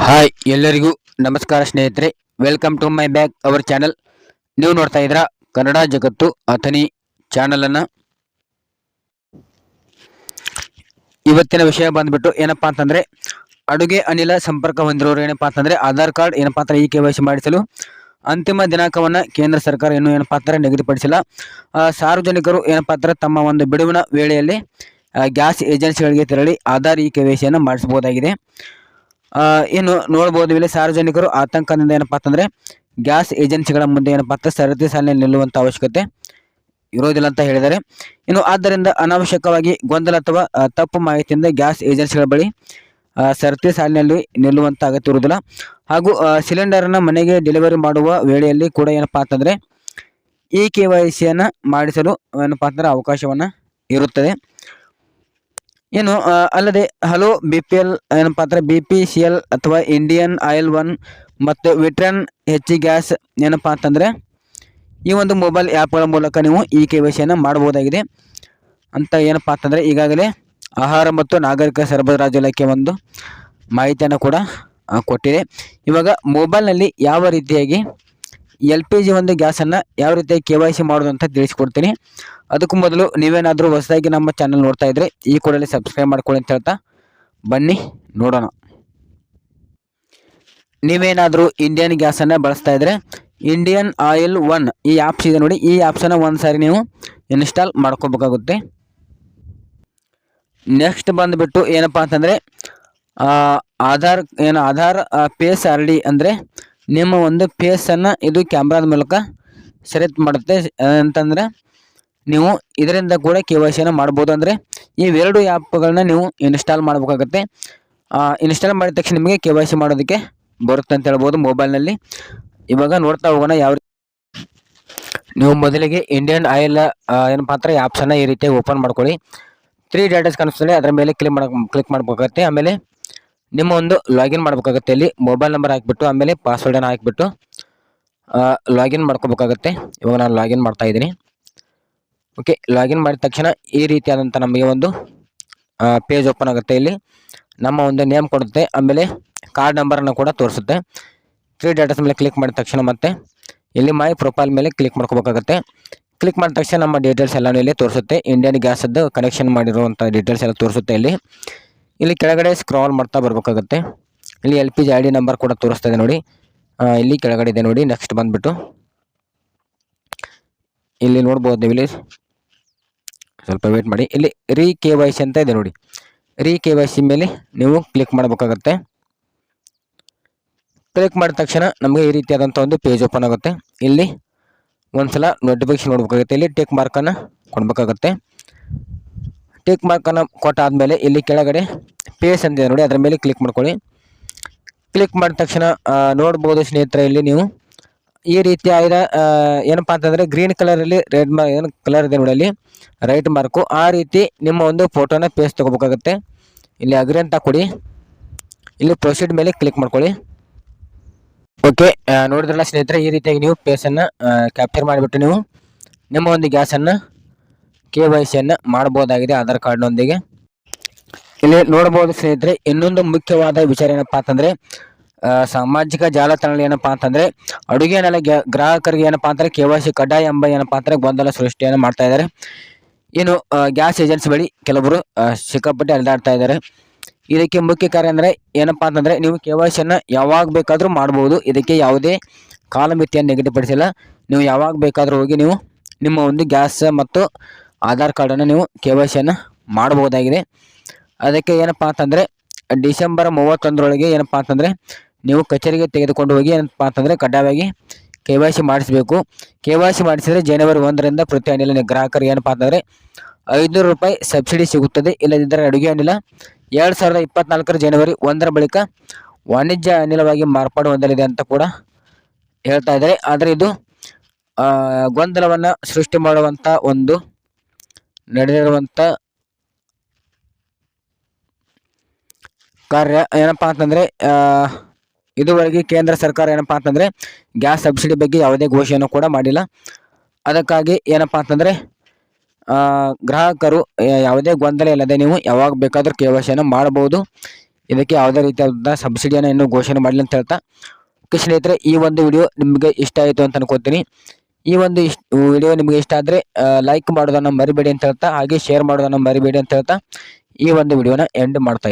Hi, ಎಲ್ಲರಿಗೂ ನಮಸ್ಕಾರ ಸ್ನೇಹಿತರೆ. Welcome to my back our channel ನೀವು ನೋಡ್ತಾ ಇದ್ರ ಕನ್ನಡ ಜಗತ್ತು ಅಥನಿ ಚಾನಲನ್ನು ಇವತ್ತಿನ ವಿಷಯ ಬಂದ್ಬಿಟ್ಟು ಏನಪ್ಪಾ ಅಂತಂದ್ರೆ, ಅಡುಗೆ ಅನಿಲ ಸಂಪರ್ಕ ಹೊಂದಿರೋರು ಏನಪ್ಪಾ ಅಂತಂದ್ರೆ, ಆಧಾರ್ ಕಾರ್ಡ್ ಏನಪ್ಪಾ ಅಂದ್ರೆ ಈ ಕೆ ವೈ ಮಾಡಿಸಲು ಅಂತಿಮ ದಿನಾಂಕವನ್ನ ಕೇಂದ್ರ ಸರ್ಕಾರ ಇನ್ನೂ ಏನಪ್ಪಾ ಅಂತಂದರೆ ನಿಗದಿಪಡಿಸಿಲ್ಲ. ಸಾರ್ವಜನಿಕರು ಏನಪ್ಪಾ ಅಂದರೆ ತಮ್ಮ ಒಂದು ಬಿಡುವಿನ ವೇಳೆಯಲ್ಲಿ ಗ್ಯಾಸ್ ಏಜೆನ್ಸಿಗಳಿಗೆ ತೆರಳಿ ಆಧಾರ್ ಈ ಕೆ ವೈ ಮಾಡಿಸಬಹುದಾಗಿದೆ. ಆ, ಇನ್ನು ನೋಡ್ಬೋದು ಇಲ್ಲಿ ಸಾರ್ವಜನಿಕರು ಆತಂಕದಿಂದ ಏನಪ್ಪಾ ಅಂತಂದ್ರೆ ಗ್ಯಾಸ್ ಏಜೆನ್ಸಿಗಳ ಮುಂದೆ ಏನಪ್ಪಾ ಅಂತ ಸರತಿ ಸಾಲಿನಲ್ಲಿ ನಿಲ್ಲುವಂತ ಅವಶ್ಯಕತೆ ಇರೋದಿಲ್ಲ ಅಂತ ಹೇಳಿದ್ದಾರೆ. ಇನ್ನು ಆದ್ದರಿಂದ ಅನಾವಶ್ಯಕವಾಗಿ ಗೊಂದಲ ಅಥವಾ ತಪ್ಪು ಮಾಹಿತಿಯಿಂದ ಗ್ಯಾಸ್ ಏಜೆನ್ಸಿಗಳ ಬಳಿ ಸರತಿ ಸಾಲಿನಲ್ಲಿ ನಿಲ್ಲುವಂತ ಅಗತ್ಯ ಇರುವುದಿಲ್ಲ. ಹಾಗೂ ಸಿಲಿಂಡರ್ ಅನ್ನ ಮನೆಗೆ ಡೆಲಿವರಿ ಮಾಡುವ ವೇಳೆಯಲ್ಲಿ ಕೂಡ ಏನಪ್ಪಾ ಅಂತಂದ್ರೆ ಇ ಕೆ ವೈ ಸಿಯನ್ನು ಮಾಡಿಸಲು ಏನಪ್ಪಾ ಅಂತಂದ್ರೆ ಅವಕಾಶವನ್ನ ಇರುತ್ತದೆ. ಏನು ಅಲ್ಲದೆ, ಹಲೋ ಬಿ ಪಿ ಎಲ್ ಏನಪ್ಪಾ ಅಂದರೆ ಬಿ ಪಿ ಸಿ ಎಲ್ ಅಥವಾ ಇಂಡಿಯನ್ ಆಯಿಲ್ ಒನ್ ಮತ್ತು ವಿಟ್ರನ್ ಹೆಚ್ ಗ್ಯಾಸ್ ಏನಪ್ಪ ಅಂತಂದರೆ ಈ ಒಂದು ಮೊಬೈಲ್ ಆ್ಯಪ್ಗಳ ಮೂಲಕ ನೀವು ಈ ಕೆ ವೈ ಸಿಯನ್ನು ಮಾಡಬಹುದಾಗಿದೆ. ಅಂತ ಏನಪ್ಪ ಅಂತಂದರೆ ಈಗಾಗಲೇ ಆಹಾರ ಮತ್ತು ನಾಗರಿಕ ಸರಬರಾಜು ಇಲಾಖೆ ಒಂದು ಮಾಹಿತಿಯನ್ನು ಕೂಡ ಕೊಟ್ಟಿದೆ. ಇವಾಗ ಮೊಬೈಲ್ನಲ್ಲಿ ಯಾವ ರೀತಿಯಾಗಿ ಎಲ್ ಪಿ ಜಿ ಒಂದು ಗ್ಯಾಸನ್ನು ಯಾವ ರೀತಿ ಕೆ ವೈ ಸಿ ಮಾಡೋದು ಅಂತ ತಿಳಿಸ್ಕೊಡ್ತೀನಿ. ಅದಕ್ಕೂ ಮೊದಲು ನೀವೇನಾದರೂ ಹೊಸದಾಗಿ ನಮ್ಮ ಚಾನಲ್ ನೋಡ್ತಾ ಇದ್ರೆ ಈ ಕೂಡಲೇ ಸಬ್ಸ್ಕ್ರೈಬ್ ಮಾಡ್ಕೊಳ್ಳಿ ಅಂತ ಹೇಳ್ತಾ ಬನ್ನಿ, ನೋಡೋಣ. ನೀವೇನಾದರೂ ಇಂಡಿಯನ್ ಗ್ಯಾಸನ್ನು ಬಳಸ್ತಾ ಇದ್ರೆ ಇಂಡಿಯನ್ ಆಯಿಲ್ ಒನ್ ಈ ಆ್ಯಪ್ಸ್ ಇದೆ ನೋಡಿ, ಈ ಆ್ಯಪ್ಸನ್ನು ಒಂದು ಸಾರಿ ನೀವು ಇನ್ಸ್ಟಾಲ್ ಮಾಡ್ಕೋಬೇಕಾಗುತ್ತೆ. ನೆಕ್ಸ್ಟ್ ಬಂದುಬಿಟ್ಟು ಏನಪ್ಪ ಅಂತಂದರೆ ಆಧಾರ್, ಏನು, ಆಧಾರ್ ಪೇಸ್ ಆರ್ ಡಿ ಅಂದರೆ ನಿಮ್ಮ ಒಂದು ಫೇಸನ್ನು ಇದು ಕ್ಯಾಮ್ರಾದ ಮೂಲಕ ಸೆಲೆಕ್ಟ್ ಮಾಡುತ್ತೆ. ಅಂತಂದರೆ ನೀವು ಇದರಿಂದ ಕೂಡ ಕೆ ವೈ ಸಿಯನ್ನು ಮಾಡ್ಬೋದು. ಅಂದರೆ ಇವೆರಡು ಆ್ಯಪ್ಗಳನ್ನ ನೀವು ಇನ್ಸ್ಟಾಲ್ ಮಾಡಬೇಕಾಗತ್ತೆ. ಇನ್ಸ್ಟಾಲ್ ಮಾಡಿದ ತಕ್ಷಣ ನಿಮಗೆ ಕೆ ವೈ ಸಿ ಮಾಡೋದಕ್ಕೆ ಬರುತ್ತೆ ಅಂತ ಹೇಳ್ಬೋದು ಮೊಬೈಲ್ನಲ್ಲಿ ಇವಾಗ ನೋಡ್ತಾ ಹೋಗೋಣ ಯಾವ ರೀತಿ ನೀವು ಮೊದಲಿಗೆ ಇಂಡಿಯನ್ ಆಯಿಲ್ ಏನಪ್ಪ ಅಂದ್ರೆ ಆ್ಯಪ್ಸನ್ನು ಈ ರೀತಿಯಾಗಿ ಓಪನ್ ಮಾಡ್ಕೊಳ್ಳಿ. ತ್ರೀ ಡೇಟಾಸ್ ಕಾಣಿಸ್ತದೆ ಅದರ ಮೇಲೆ ಕ್ಲಿಕ್ ಮಾಡಿ ಕ್ಲಿಕ್ ಮಾಡಬೇಕಾಗತ್ತೆ. ಆಮೇಲೆ ನಿಮ್ಮ ಒಂದು ಲಾಗಿನ್ ಮಾಡಬೇಕಾಗುತ್ತೆ ಇಲ್ಲಿ. ಮೊಬೈಲ್ ನಂಬರ್ ಹಾಕಿಬಿಟ್ಟು, ಆಮೇಲೆ ಪಾಸ್ವರ್ಡನ್ನು ಹಾಕಿಬಿಟ್ಟು ಲಾಗಿನ್ ಮಾಡ್ಕೋಬೇಕಾಗತ್ತೆ. ಇವಾಗ ನಾನು ಲಾಗಿನ್ ಮಾಡ್ತಾ ಇದ್ದೀನಿ. ಓಕೆ ಲಾಗಿನ್ ಮಾಡಿದ ತಕ್ಷಣ ಈ ರೀತಿಯಾದಂಥ ನಮಗೆ ಒಂದು ಪೇಜ್ ಓಪನ್ ಆಗುತ್ತೆ ಇಲ್ಲಿ. ನಮ್ಮ ಒಂದು ನೇಮ್ ಕೊಡುತ್ತೆ, ಆಮೇಲೆ ಕಾರ್ಡ್ ನಂಬರನ್ನು ಕೂಡ ತೋರಿಸುತ್ತೆ. ತ್ರೀ ಡೇಟಾಸ್ ಮೇಲೆ ಕ್ಲಿಕ್ ಮಾಡಿದ ತಕ್ಷಣ ಮತ್ತೆ ಇಲ್ಲಿ ಮೈ ಪ್ರೊಫೈಲ್ ಮೇಲೆ ಕ್ಲಿಕ್ ಮಾಡ್ಕೋಬೇಕಾಗತ್ತೆ. ಕ್ಲಿಕ್ ಮಾಡಿದ ತಕ್ಷಣ ನಮ್ಮ ಡೀಟೇಲ್ಸ್ ಎಲ್ಲನೂ ಇಲ್ಲಿ ತೋರಿಸುತ್ತೆ. ಇಂಡಿಯನ್ ಗ್ಯಾಸದ್ದು ಕನೆಕ್ಷನ್ ಮಾಡಿರುವಂಥ ಡೀಟೇಲ್ಸ್ ಎಲ್ಲ ತೋರಿಸುತ್ತೆ ಇಲ್ಲಿ. ಇಲ್ಲಿ ಕೆಳಗಡೆ ಸ್ಕ್ರಾಲ್ ಮಾಡ್ತಾ ಬರಬೇಕಾಗುತ್ತೆ. ಇಲ್ಲಿ L P G I D number ಕೂಡ ತೋರಿಸ್ತಾ ಇದೆ ನೋಡಿ ಇಲ್ಲಿ ಕೆಳಗಡೆ ಇದೆ ನೋಡಿ ನೆಕ್ಸ್ಟ್ ಬಂದುಬಿಟ್ಟು. ಇಲ್ಲಿ ನೋಡ್ಬೋದು ನೀವು ಇಲ್ಲಿ. ಸ್ವಲ್ಪ ವೇಟ್ ಮಾಡಿ. ಇಲ್ಲಿ ರೀ ಕೆ ವೈ ಸಿ ಅಂತ ಇದೆ ನೋಡಿ. ರೀ ಕೆ ವೈ ಸಿ ಮೇಲೆ ನೀವು ಕ್ಲಿಕ್ ಮಾಡಬೇಕಾಗತ್ತೆ. ಕ್ಲಿಕ್ ಮಾಡಿದ ತಕ್ಷಣ ನಮಗೆ ಈ ರೀತಿಯಾದಂಥ ಒಂದು ಪೇಜ್ ಓಪನ್ ಆಗುತ್ತೆ. ಇಲ್ಲಿ ಒಂದು ಸಲ ನೋಟಿಫಿಕೇಶನ್ ನೋಡ್ಬೇಕಾಗುತ್ತೆ. ಇಲ್ಲಿ ಟೇಕ್ ಮಾರ್ಕನ್ನು ಕೊಡಬೇಕಾಗತ್ತೆ. ಟಿಕ್ ಮಾರ್ಕನ್ನು ಕೊಟ್ಟಾದಮೇಲೆ ಇಲ್ಲಿ ಕೆಳಗಡೆ ಪೇಸ್ ಅಂತಿದೆ ನೋಡಿ, ಅದರ ಮೇಲೆ ಕ್ಲಿಕ್ ಮಾಡ್ಕೊಳ್ಳಿ. ಕ್ಲಿಕ್ ಮಾಡಿದ ತಕ್ಷಣ ನೋಡ್ಬೋದು ಸ್ನೇಹಿತರೆ, ಇಲ್ಲಿ ನೀವು. ಈ ರೀತಿ ಆಗಿದೆ ಏನಪ್ಪಾ ಅಂತಂದರೆ ಗ್ರೀನ್ ಕಲರಲ್ಲಿ ರೆಡ್ ಮಾರ್ಕ್ ಏನು ಕಲರ್ ಇದೆ ನೋಡಿ ಅಲ್ಲಿ. ರೈಟ್ ಮಾರ್ಕು ಆ ರೀತಿ ನಿಮ್ಮ ಒಂದು ಫೋಟೋನ ಪೇಸ್ ತೊಗೋಬೇಕಾಗುತ್ತೆ. ಇಲ್ಲಿ ಅಗ್ರಿ ಅಂತ ಕೊಡಿ. ಇಲ್ಲಿ ಪ್ರೊಸೀಡ್ ಮೇಲೆ ಕ್ಲಿಕ್ ಮಾಡ್ಕೊಳ್ಳಿ. ಓಕೆ ನೋಡಿದ್ರಲ್ಲ ಸ್ನೇಹಿತರೆ, ಈ ರೀತಿಯಾಗಿ ನೀವು ಪೇಸನ್ನು ಕ್ಯಾಪ್ಚರ್ ಮಾಡಿಬಿಟ್ಟು ನೀವು ನಿಮ್ಮ ಒಂದು ಗ್ಯಾಸನ್ನು ಕೆ ವೈ ಸಿಯನ್ನು ಮಾಡ್ಬೋದಾಗಿದೆ ಆಧಾರ್ ಕಾರ್ಡ್ನೊಂದಿಗೆ. ಇಲ್ಲಿ ನೋಡಬಹುದು ಸ್ನೇಹಿತರೆ, ಇನ್ನೊಂದು ಮುಖ್ಯವಾದ ವಿಚಾರ ಏನಪ್ಪಾ ಅಂತಂದ್ರೆ ಸಾಮಾಜಿಕ ಜಾಲತಾಣಗಳು ಏನಪ್ಪಾ ಅಂತಂದ್ರೆ, ಅಡುಗೆ ನೆಲ ಗ್ರಾಹಕರಿಗೆ ಏನಪ್ಪಾ ಅಂದರೆ ಕೆ ವೈ ಸಿ ಕಡ್ಡಾಯ ಎಂಬ ಏನಪ್ಪಾ ಅಂದರೆ ಗೊಂದಲ ಸೃಷ್ಟಿಯನ್ನು ಮಾಡ್ತಾ ಇದ್ದಾರೆ. ಏನು ಗ್ಯಾಸ್ ಏಜೆನ್ಸಿ ಬಳಿ ಕೆಲವರು ಸಿಕ್ಕಾಪಟ್ಟೆ ಅಲೆದಾಡ್ತಾ ಇದ್ದಾರೆ. ಇದಕ್ಕೆ ಮುಖ್ಯ ಕಾರ್ಯ ಅಂದ್ರೆ ಏನಪ್ಪಾ ಅಂತಂದ್ರೆ, ನೀವು ಕೆ ವೈ ಸಿಯನ್ನು ಯಾವಾಗ ಬೇಕಾದರೂ ಮಾಡ್ಬೋದು ಇದಕ್ಕೆ ಯಾವುದೇ ಕಾಲಮಿತಿಯನ್ನು ನಿಗದಿಪಡಿಸಿಲ್ಲ. ನೀವು ಯಾವಾಗ ಬೇಕಾದರೂ ಹೋಗಿ ನೀವು ನಿಮ್ಮ ಒಂದು ಗ್ಯಾಸ್ ಮತ್ತು ಆಧಾರ್ ಕಾರ್ಡನ್ನು ನೀವು ಕೆ ವೈ ಸಿಯನ್ನು ಮಾಡಬಹುದಾಗಿದೆ. ಅದಕ್ಕೆ ಏನಪ್ಪಾ ಅಂತಂದರೆ, ಡಿಸೆಂಬರ್ ಮೂವತ್ತೊಂದರೊಳಗೆ ಏನಪ್ಪಾ ಅಂತಂದರೆ, ನೀವು ಕಚೇರಿಗೆ ತೆಗೆದುಕೊಂಡು ಹೋಗಿ ಏನಪ್ಪಾ ಅಂತಂದರೆ, ಕಡ್ಡಾಯವಾಗಿ ಕೆ ವೈ ಸಿ ಮಾಡಿಸಬೇಕು. ಕೆ ವೈ ಸಿ ಮಾಡಿಸಿದರೆ ಜನವರಿ ಒಂದರಿಂದ ಪ್ರತಿ ಅನಿಲ ಗ್ರಾಹಕರಿಗೆ ಏನಪ್ಪಾ ಅಂತಂದರೆ ಐದುನೂರು ರೂಪಾಯಿ ಸಬ್ಸಿಡಿ ಸಿಗುತ್ತದೆ, ಇಲ್ಲದಿದ್ದರೆ ಅಡುಗೆ ಅನಿಲ ಎರಡು ಸಾವಿರದ ಇಪ್ಪತ್ನಾಲ್ಕರ ಜನವರಿ ಒಂದರ ಬಳಿಕ ವಾಣಿಜ್ಯ ಅನಿಲವಾಗಿ ಮಾರ್ಪಾಡು ಹೊಂದಲಿದೆ ಅಂತ ಕೂಡ ಹೇಳ್ತಾ ಇದ್ದಾರೆ. ಆದರೆ ಇದು ಗೊಂದಲವನ್ನು ಸೃಷ್ಟಿ ಮಾಡುವಂಥ ಒಂದು ನಡೆದಿರುವಂಥ ಕಾರ್ಯ ಏನಪ್ಪಾ ಅಂತಂದ್ರೆ ಇದುವರೆಗೆ ಕೇಂದ್ರ ಸರ್ಕಾರ ಏನಪ್ಪಾ ಅಂತಂದ್ರೆ ಗ್ಯಾಸ್ ಸಬ್ಸಿಡಿ ಬಗ್ಗೆ ಯಾವುದೇ ಘೋಷಣೆಯನ್ನು ಕೂಡ ಮಾಡಿಲ್ಲ. ಅದಕ್ಕಾಗಿ ಏನಪ್ಪಾ ಅಂತಂದ್ರೆ ಗ್ರಾಹಕರು ಯಾವುದೇ ಗೊಂದಲ ಇಲ್ಲದೆ ನೀವು ಯಾವಾಗ ಬೇಕಾದರೂ ಕೆ ವೈ ಮಾಡಬಹುದು. ಇದಕ್ಕೆ ಯಾವುದೇ ರೀತಿಯಾದ ಸಬ್ಸಿಡಿಯನ್ನು ಇನ್ನೂ ಘೋಷಣೆ ಮಾಡಲಿ ಅಂತ ಹೇಳ್ತಾ. ಓಕೆ ಸ್ನೇಹಿತರೆ, ಈ ಒಂದು ವಿಡಿಯೋ ನಿಮಗೆ ಇಷ್ಟ ಆಯಿತು ಅಂತ ಅನ್ಕೋತೀನಿ. ಈ ಒಂದು ವಿಡಿಯೋ ನಿಮಗೆ ಇಷ್ಟ ಆದರೆ ಲೈಕ್ ಮಾಡೋದನ್ನು ಮರಿಬೇಡಿ ಅಂತ ಹೇಳ್ತಾ, ಹಾಗೆ ಶೇರ್ ಮಾಡೋದನ್ನು ಮರಿಬೇಡಿ ಅಂತ ಹೇಳ್ತಾ, ಈ ಒಂದು ವಿಡಿಯೋನ ಎಂಡ್ ಮಾಡ್ತಾ